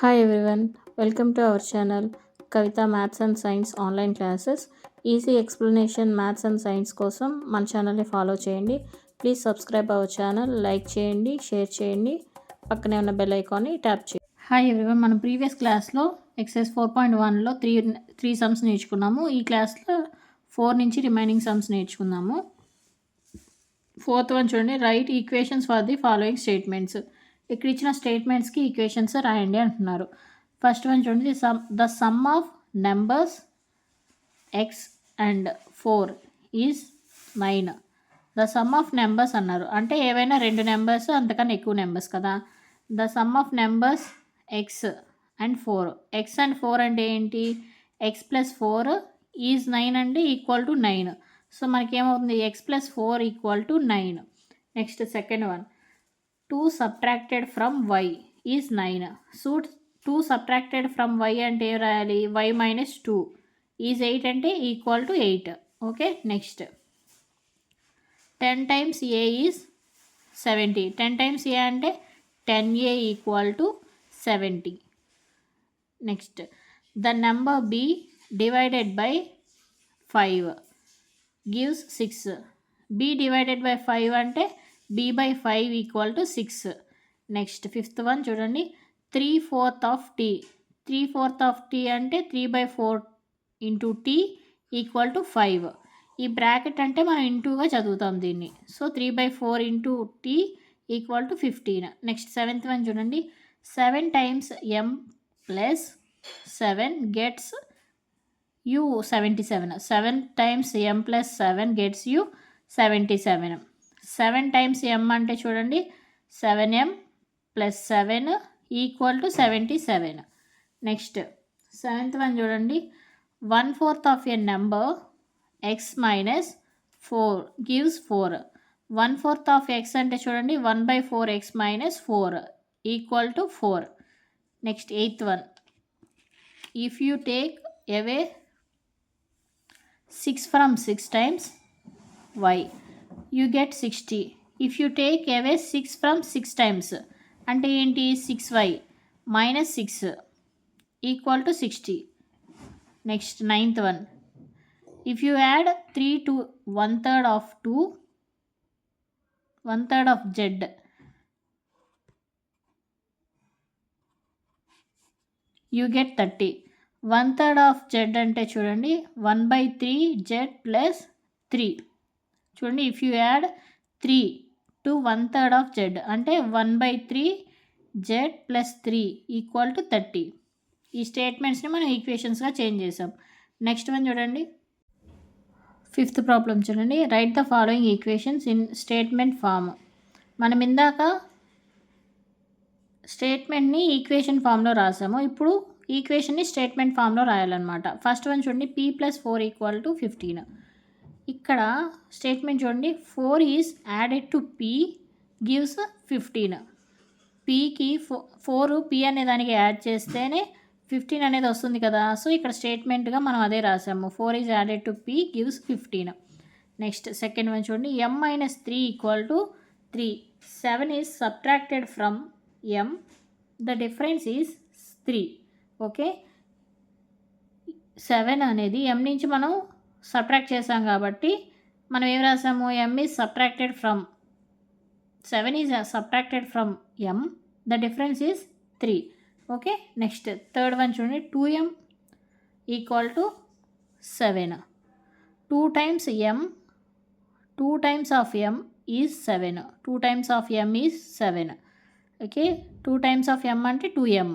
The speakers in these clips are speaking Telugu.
Hi everyone welcome to our channel Kavitha maths and science online classes easy explanation maths and science కోసం మన ఛానల్ని ఫాలో చేయండి. Please subscribe our channel like చేయండి షేర్ చేయండి. పక్కనే ఉన్న బెల్ ఐకాన్ని ట్యాప్ చేయండి. హాయ్ ఎవ్రీవన్ మనం ప్రీవియస్ క్లాస్లో ఎక్సైజ్ ఫోర్ పాయింట్ వన్లో త్రీ త్రీ సమ్స్ నేర్చుకున్నాము. ఈ క్లాస్లో ఫోర్ నుంచి రిమైనింగ్ సమ్స్ నేర్చుకున్నాము. ఫోర్త్ వన్ చూడండి write equations for the following statements ఇక్కడ ఇచ్చిన స్టేట్మెంట్స్కి ఈక్వేషన్స్ రాయండి అంటున్నారు. ఫస్ట్ వన్ చూడండి. Sum the sum of numbers X and four is nine the sum of numbers అన్నారు. అంటే ఏవైనా రెండు నెంబర్స్ అంతకన్నా ఎక్కువ నెంబర్స్ కదా. The sum of numbers X and four X and four అంటే ఏంటి? X plus four is nine అంటే equal to nine so మనకేమవుతుంది? X plus four equal to nine next second one two subtracted from Y is nine. Suit two subtracted from Y అంటే ఏం రాయాలి? Y minus two is eight అంటే equal to eight. Okay next. Ten times A is seventy. Ten times A అంటే ten A equal to seventy. Next. The number B divided by five. Gives six. B divided by five అంటే B by five equal to six next fifth one చూడండి. Three fourth of T three fourth of T అంటే three by four into T equal to five ఈ బ్రాకెట్ అంటే మనం ఇంటూగా చదువుతాం దీన్ని. So three by four into T equal to fifteen next seventh one చూడండి. Seven times M plus seven gets you seventy seven seven times M plus seven gets you seventy seven seven times M అంటే చూడండి. Seven M plus seven equal to seventy seven next seventh one చూడండి. One fourth of a number X minus four gives four one fourth of X అంటే చూడండి. One by four X minus four equal to four next eighth one if you take away six from six times Y you get sixty if you take away six from six times అంటే ఏంటి? Six Y minus six equal to sixty next ninth one if you add three to one third of two one third of Z you get thirty one third of Z అంటే చూడండి. One by three Z plus three చూడండి if you add three to one third of Z అంటే one by three Z plus three equal to thirty ఈ స్టేట్మెంట్స్ని మనం ఈక్వేషన్స్గా చేంజ్ చేసాం నెక్స్ట్ వన్ చూడండి. ఫిఫ్త్ ప్రాబ్లం చూడండి. Write the following equations in statement form మనం ఇందాక స్టేట్మెంట్ని ఈక్వేషన్ ఫామ్లో రాసాము. ఇప్పుడు ఈక్వేషన్ని స్టేట్మెంట్ ఫామ్లో రాయాలన్నమాట. ఫస్ట్ వన్ చూడండి. P plus four equal to fifteen ఇక్కడ స్టేట్మెంట్ చూడండి. Four is added to P gives fifteen పీకి ఫో ఫోర్ పీ అనే దానికి యాడ్ చేస్తేనే ఫిఫ్టీన్ అనేది వస్తుంది కదా. సో ఇక్కడ స్టేట్మెంట్గా మనం అదే రాసాము. Four is added to P gives fifteen next second one చూడండి. M minus three equal to three seven is subtracted from M the difference is three okay seven అనేది ఎం నుంచి మనం సబ్ట్రాక్ట్ చేసాం కాబట్టి మనం ఏం రాసాము? M is subtracted from seven is subtracted from m the difference is three okay next third one చూడండి. Two m equal to seven two times m two times of m is seven two times of m is seven okay two times of m అంటే two m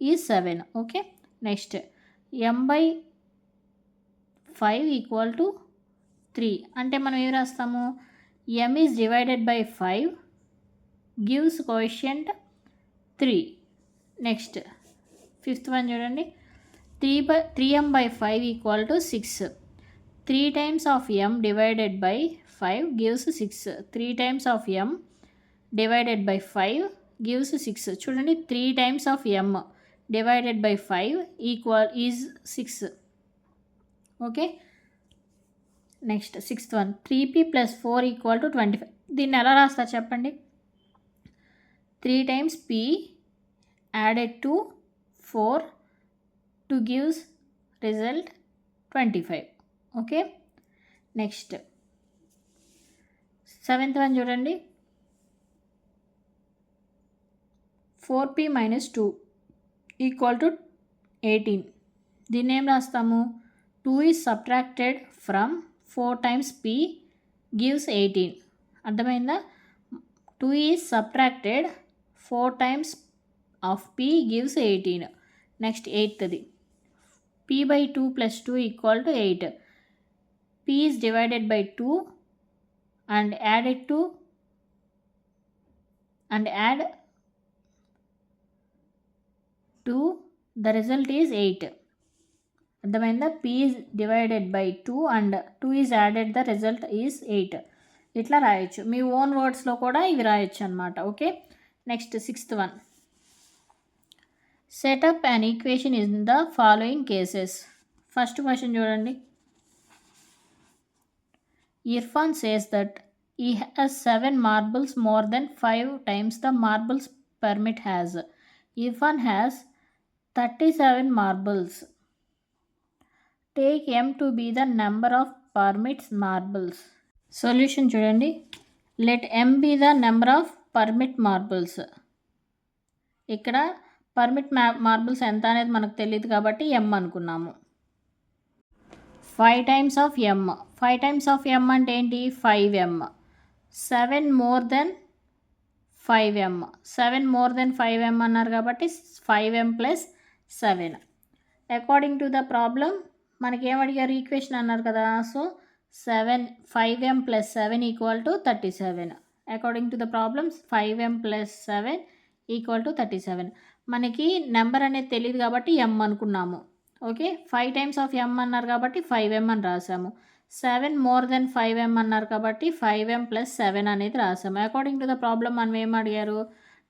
is seven okay next m by five equal to three అంటే మనం ఏం రాస్తాము? M is divided by five gives quotient three next fifth one చూడండి. Three by three m by five equal to six three times of m divided by five gives six three times of m divided by five gives six చూడండి three times of m divided by five equal is six okay? Next sixth one. Three p plus four equal to twenty five. దీన్ని ఎలా రాస్తా చెప్పండి? Three times p added to four to gives result twenty five. Okay? Next seventh one చూడండి. Four p minus two equal to eighteen. దీన్ని ఏం రాస్తాము? Two is subtracted from four times p gives eighteen అర్థమైందా two is subtracted four times of p gives eighteen next ఎయిత్ది p by two plus two equal to eight p is divided by two and added to and add two the result is eight అర్థమైందా? P is divided by two and two is added the result is eight ఇట్లా రాయొచ్చు. మీ ఓన్ వర్డ్స్లో కూడా ఇవి రాయొచ్చు అనమాట okay next sixth one set up and equation in the following cases first question చూడండి. Irfan says that he has seven marbles more than five times the marbles Parmit has Irfan has thirty seven marbles take m to be the number of Parmit's marbles solution చూడండి. Let m be the number of Parmit marbles ఇక్కడ పర్మిట్ మా మార్బుల్స్ ఎంత అనేది మనకు తెలియదు కాబట్టి ఎమ్ అనుకున్నాము. Five times of m five times of m అంటే ఏంటి? Five m seven more than five m seven more than five m అన్నారు కాబట్టి five m plus seven according to the problem మనకి ఏం అడిగారు ఈక్వేషన్ అన్నారు కదా. So seven five m plus seven equal to thirty seven according to the problems five m plus seven equal to thirty seven మనకి నెంబర్ అనేది తెలియదు కాబట్టి ఎం అనుకున్నాము. Okay five times of m అన్నారు కాబట్టి ఫైవ్ ఎం అని రాసాము seven more than five m అన్నారు కాబట్టి ఫైవ్ ఎం ప్లస్ సెవెన్ అనేది రాసాము అకార్డింగ్ టు ద ప్రాబ్లం మనం ఏం అడిగారు?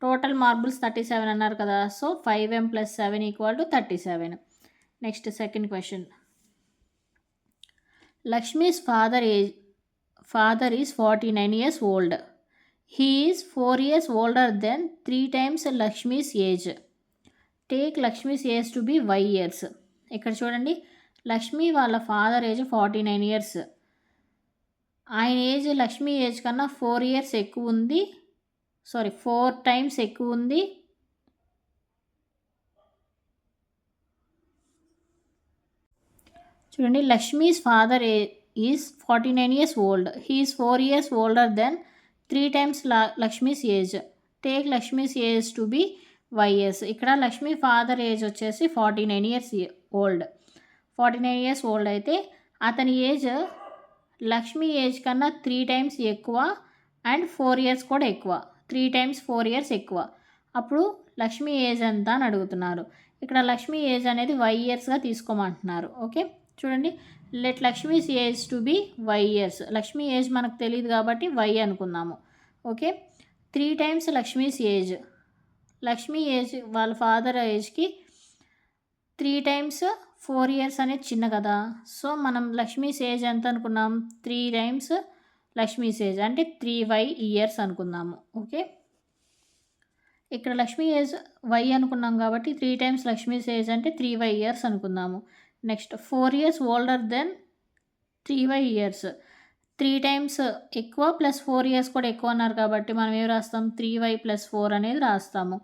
టోటల్ మార్బుల్స్ థర్టీ సెవెన్ అన్నారు కదా. So five m plus seven equal to thirty seven next second question Lakshmi's father age father is forty nine years old. He is four years older than three times Lakshmi's age. Take Lakshmi's age to be y years. ఇక్కడ చూడండి లక్ష్మీ వాళ్ళ father age forty nine years. ఆయన ఏజ్ లక్ష్మీ ఏజ్ కన్నా ఫోర్ ఇయర్స్ ఎక్కువ ఉంది సారీ ఫోర్ టైమ్స్ ఎక్కువ ఉంది. చూడండి Lakshmi's father is forty nine years old he's four years older than three times Lakshmi's age take Lakshmi's age to be y's ఇక్కడ లక్ష్మీ ఫాదర్ ఏజ్ వచ్చేసి forty nine years old forty nine years old అయితే అతని ఏజ్ లక్ష్మీ ఏజ్ కన్నా త్రీ టైమ్స్ ఎక్కువ అండ్ ఫోర్ ఇయర్స్ కూడా ఎక్కువ. త్రీ టైమ్స్ ఫోర్ ఇయర్స్ ఎక్కువ. అప్పుడు లక్ష్మీ ఏజ్ ఎంత అని అడుగుతున్నారు. ఇక్కడ లక్ష్మీ ఏజ్ అనేది వై ఇయర్స్గా తీసుకోమంటున్నారు. ఓకే చూడండి. Let Lakshmi's age to be y years Lakshmi age మనకు తెలియదు కాబట్టి వై అనుకుందాము. Okay three times Lakshmi's age Lakshmi age వాళ్ళ ఫాదర్ ఏజ్కి త్రీ టైమ్స్ ఫోర్ ఇయర్స్ అనేది చిన్న కదా. సో మనం లక్ష్మీస్ ఏజ్ ఎంత అనుకున్నాం? త్రీ టైమ్స్ లక్ష్మీస్ ఏజ్ అంటే త్రీ వై ఇయర్స్ అనుకుందాము. ఓకే ఇక్కడ లక్ష్మీ ఏజ్ వై అనుకున్నాం కాబట్టి త్రీ టైమ్స్ లక్ష్మీస్ ఏజ్ అంటే త్రీ వై ఇయర్స్ అనుకుందాము. Next four years older than three y years. Three times ఎక్కువ ప్లస్ ఫోర్ ఇయర్స్ కూడా ఎక్కువ అన్నారు కాబట్టి మనం ఏం రాస్తాం? త్రీ వై ప్లస్ ఫోర్ అనేది రాస్తాము.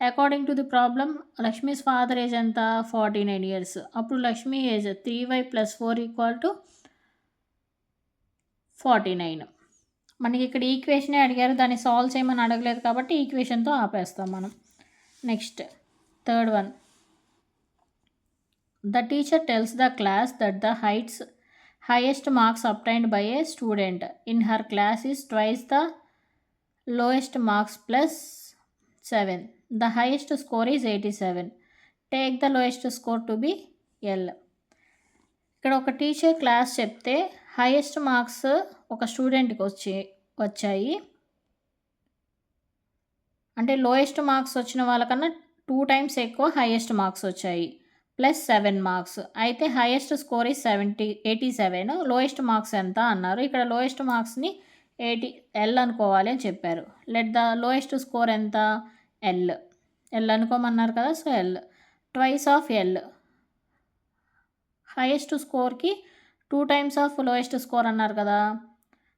According to the problem Lakshmi's father age ఎంత? Forty nine years. అప్పుడు Lakshmi age three y plus four equal to forty nine. మనకి ఇక్కడ ఈక్వేషనే అడిగారు. దాన్ని సాల్వ్ చేయమని అడగలేదు కాబట్టి ఈక్వేషన్తో ఆపేస్తాం మనం. Next third one. The teacher tells the class that the heights highest marks obtained by a student in her class is twice the lowest marks plus 7 the highest score is 87 take the lowest score to be l ఇక్కడ ఒక టీచర్ క్లాస్ చెప్తే హైయెస్ట్ మార్క్స్ ఒక స్టూడెంట్కి వచ్చి వచ్చాయి అంటే లోయెస్ట్ మార్క్స్ వచ్చిన వాళ్ళకన్నా టూ టైమ్స్ ఎక్కువ హైయెస్ట్ మార్క్స్ వచ్చాయి ప్లస్ సెవెన్ మార్క్స్. అయితే హైయెస్ట్ స్కోర్ ఈ seventy eighty seven. Lowest marks ఎంత అన్నారు. ఇక్కడ లోయెస్ట్ మార్క్స్ని ఎయిటీ ఎల్ అనుకోవాలి అని చెప్పారు. లెట్ ద లోయెస్ట్ స్కోర్ ఎంత? ఎల్. ఎల్ అనుకోమన్నారు కదా so l. Twice of l. Highest స్కోర్కి two times of lowest score అన్నారు కదా.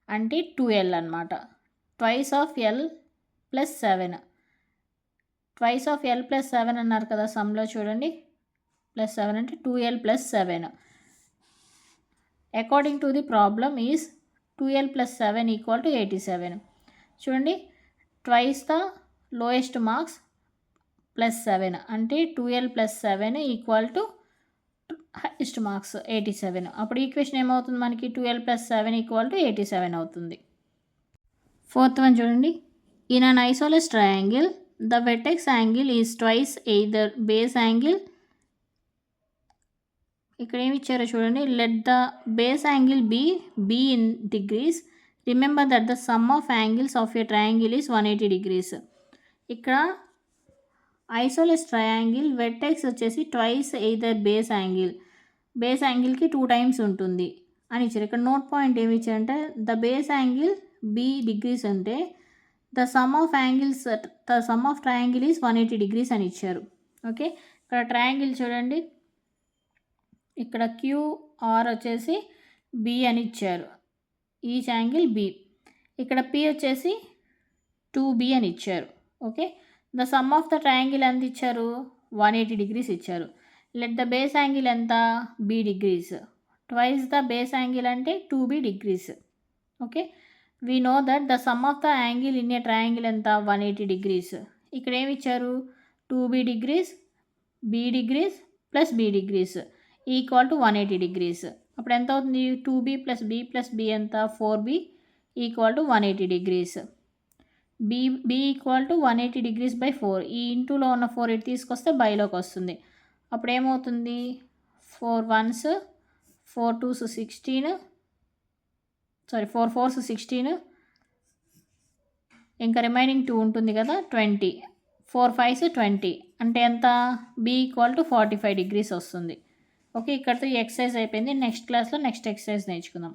అంటే టూ ఎల్ అనమాట twice of l plus seven. Twice of l plus seven అన్నారు కదా సమ్లో చూడండి. ప్లస్ సెవెన్ అంటే two l plus seven according to the problem is two l plus seven equal to eighty seven చూడండి twice the lowest marks plus seven అంటే two l plus seven equal to highest marks eighty seven అప్పుడు ఈక్వేషన్ ఏమవుతుంది మనకి? Twelve plus seven equal to eighty seven అవుతుంది. ఫోర్త్ వన్ చూడండి. In an isosceles triangle the vertex angle is twice either base angle ఇక్కడ ఏమి ఇచ్చారో చూడండి let the base angle b b in degrees remember that the sum of angles of a triangle is one eighty degrees ఇక్కడ ఐసోలెస్ ట్రయాంగిల్ వెట్టెక్స్ వచ్చేసి twice either base angle base యాంగిల్కి two times ఉంటుంది. అని ఇచ్చారు. ఇక్కడ నోట్ పాయింట్ ఏమి ఇచ్చారంటే the base angle b degrees అంటే the sum of angles the sum of triangle is one eighty degrees అని ఇచ్చారు. ఓకే ఇక్కడ ట్రయాంగిల్ చూడండి. ఇక్కడ క్యూఆర్ వచ్చేసి బి అని ఇచ్చారు. ఈచ్ యాంగిల్ బి ఇక్కడ పి వచ్చేసి టూ బి అని ఇచ్చారు. Okay? The sum of the triangle ఎంత ఇచ్చారు? వన్ ఎయిటీ డిగ్రీస్ ఇచ్చారు. లెట్ ద బేస్ యాంగిల్ ఎంత? B degrees twice the base angle అంటే two b degrees okay? We know that the sum of the angle in a triangle ఎంత? వన్ ఎయిటీ డిగ్రీస్ ఇక్కడ ఏమి ఇచ్చారు? Two b degrees b degrees plus b degrees equal to one eighty degrees. అప్పుడు ఎంత అవుతుంది? Two b plus b plus b ఎంత? Four b equal to one eighty degrees. B b equal to one eighty degrees by four. ఈ ఇంటూలో ఉన్న ఫోర్ ఇటు తీసుకొస్తే బైలోకి వస్తుంది. అప్పుడు ఏమవుతుంది? Four ones four twos sixteen. Sorry four fours sixteen. ఇంకా రిమైనింగ్ టూ ఉంటుంది కదా ట్వంటీ. Four fives twenty. అంటే ఎంత? B equal to forty five degrees వస్తుంది. ఓకే ఇక్కడితో ఈ ఎక్సర్సైజ్ అయిపోయింది నెక్స్ట్ క్లాస్లో నెక్స్ట్ ఎక్సర్సైజ్ నేర్చుకుందాం.